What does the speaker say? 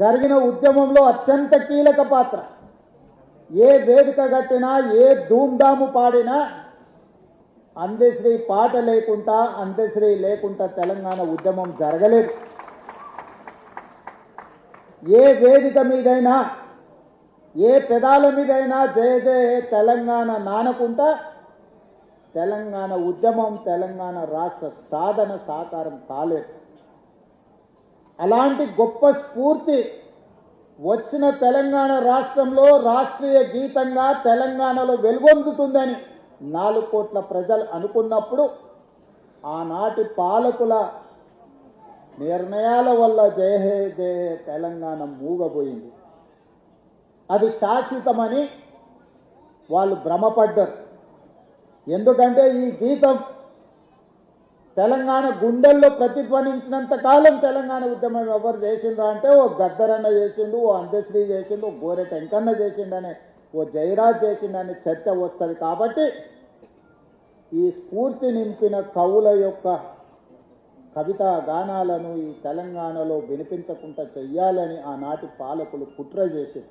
జరిగిన ఉద్యమంలో అత్యంత కీలక పాత్ర. ఏ వేదిక కట్టినా ఏ ధూమ్ధాము పాడినా అందశ్రీ పాట లేకుండా అందశ్రీ లేకుండా తెలంగాణ ఉద్యమం జరగలేదు. ఏ వేదిక మీదైనా ఏ పెదాల మీదైనా జయ జయ తెలంగాణ నానకుంటా తెలంగాణ ఉద్యమం తెలంగాణ రాష్ట్ర సాధన సాకారం కాలేదు. అలాంటి గొప్ప స్ఫూర్తి వచ్చిన తెలంగాణ రాష్ట్రంలో రాష్ట్రీయ గీతంగా తెలంగాణలో వెలుగొందుతుందని నాలుగు కోట్ల ప్రజలు అనుకున్నప్పుడు ఆనాటి పాలకుల నిర్ణయాల వల్ల జయహే జయ తెలంగాణ మూగబోయింది. అది శాశ్వతమని వాళ్ళు భ్రమపడ్డారు. ఎందుకంటే ఈ గీతం తెలంగాణ గుండెల్లో ప్రతిధ్వనించినంత కాలం తెలంగాణ ఉద్యమం ఎవరు చేసిండ్రా అంటే ఓ గద్దరన్న చేసిండు ఓ అందశ్రీ చేసిండు ఓ గోరె టెంకన్న చేసిండని ఓ జయరాజ్ చేసిండని చర్చ వస్తుంది కాబట్టి ఈ స్ఫూర్తి నింపిన కవుల యొక్క కవితా గానాలను ఈ తెలంగాణలో వినిపించకుండా చెయ్యాలని ఆనాటి పాలకులు కుట్ర చేసింది